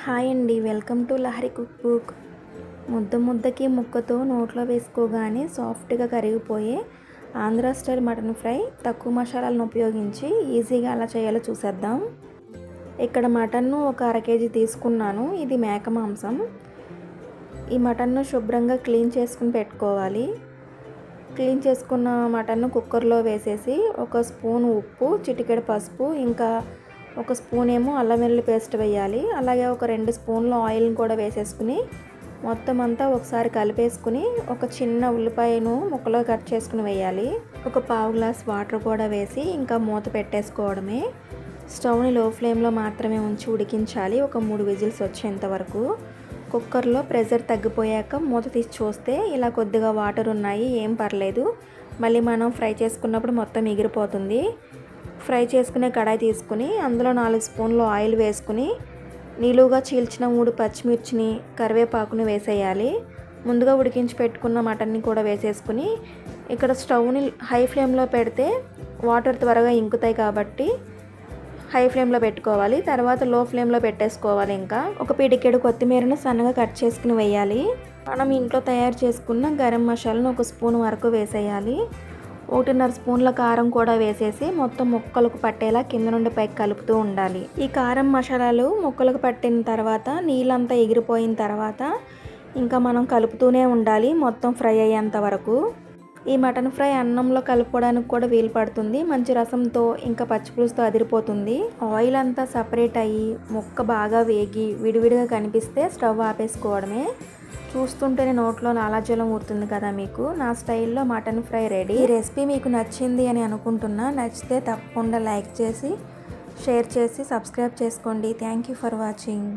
Hi అండి. Welcome to Lahari cook book. ముద్ద ముద్దకి ముక్కతో నోట్లో వేసుకోగానే సాఫ్ట్గా కరిగిపోయే ఆంధ్ర స్టైల్ మటన్ ఫ్రై తక్కువ మసాలాలను ఉపయోగించి ఈజీగా అలా చేయాలో చూసేద్దాం. ఇక్కడ మటన్ను ఒక అర కేజీ తీసుకున్నాను. ఇది మేక మాంసం. ఈ మటన్ను శుభ్రంగా క్లీన్ చేసుకుని పెట్టుకోవాలి. క్లీన్ చేసుకున్న మటన్ను కుక్కర్లో వేసేసి ఒక స్పూన్ ఉప్పు చిటికెడు పసుపు ఇంకా ఒక స్పూన్ ఏమో అల్లం వెల్లుల్లి పేస్ట్ వేయాలి. అలాగే ఒక రెండు స్పూన్లు ఆయిల్ని కూడా వేసేసుకుని మొత్తం అంతా ఒకసారి కలిపేసుకుని ఒక చిన్న ఉల్లిపాయను ముక్కలో కట్ చేసుకుని వేయాలి. ఒక పావు గ్లాస్ వాటర్ కూడా వేసి ఇంకా మూత పెట్టేసుకోవడమే. స్టవ్ని లో ఫ్లేమ్లో మాత్రమే ఉంచి ఉడికించాలి. ఒక మూడు విజిల్స్ వచ్చేంత వరకు. కుక్కర్లో ప్రెషర్ తగ్గిపోయాక మూత తీసి చూస్తే ఇలా కొద్దిగా వాటర్ ఉన్నాయి. ఏం పర్లేదు. మళ్ళీ మనం ఫ్రై చేసుకున్నప్పుడు మొత్తం ఎగిరిపోతుంది. ఫ్రై చేసుకునే కడాయి తీసుకుని అందులో నాలుగు స్పూన్లు ఆయిల్ వేసుకుని నిలువుగా చీల్చిన మూడు పచ్చిమిర్చిని కరివేపాకుని వేసేయాలి. ముందుగా ఉడికించి పెట్టుకున్న మటన్ని కూడా వేసేసుకుని ఇక్కడ స్టవ్ని హై ఫ్లేమ్లో పెడితే వాటర్ త్వరగా ఇంకుతాయి కాబట్టి హై ఫ్లేమ్లో పెట్టుకోవాలి. తర్వాత లో ఫ్లేమ్లో పెట్టేసుకోవాలి ఇంకా. ఒక పిడికెడు కొత్తిమీరను సన్నగా కట్ చేసుకుని వేయాలి. మనం ఇంట్లో తయారు చేసుకున్న గరం మసాలాను ఒక స్పూన్ వరకు వేసేయాలి. ఒకటిన్నర స్పూన్ల కారం కూడా వేసేసి మొత్తం ముక్కలకు పట్టేలా కింద నుండి పైకి కలుపుతూ ఉండాలి. ఈ కారం మసాలాలు ముక్కలకు పట్టిన తర్వాత నీళ్ళంతా ఎగిరిపోయిన తర్వాత ఇంకా మనం కలుపుతూనే ఉండాలి మొత్తం ఫ్రై అయ్యేంత వరకు. ఈ మటన్ ఫ్రై అన్నంలో కలుపుకోవడానికి కూడా వీలు పడుతుంది. మంచి రసంతో ఇంకా పచ్చిపులుసుతో అదిరిపోతుంది. ఆయిల్ అంతా సపరేట్ అయ్యి ముక్క బాగా వేగి విడివిడిగా కనిపిస్తే స్టవ్ ఆపేసుకోవడమే. చూస్తుంటేనే నోట్లో నాలాజలం ఊరుతుంది కదా మీకు. నా స్టైల్లో మటన్ ఫ్రై రెడీ. ఈ రెసిపీ మీకు నచ్చింది అని అనుకుంటున్నా. నచ్చితే తప్పకుండా లైక్ చేసి షేర్ చేసి సబ్స్క్రైబ్ చేసుకోండి. Thank you for watching.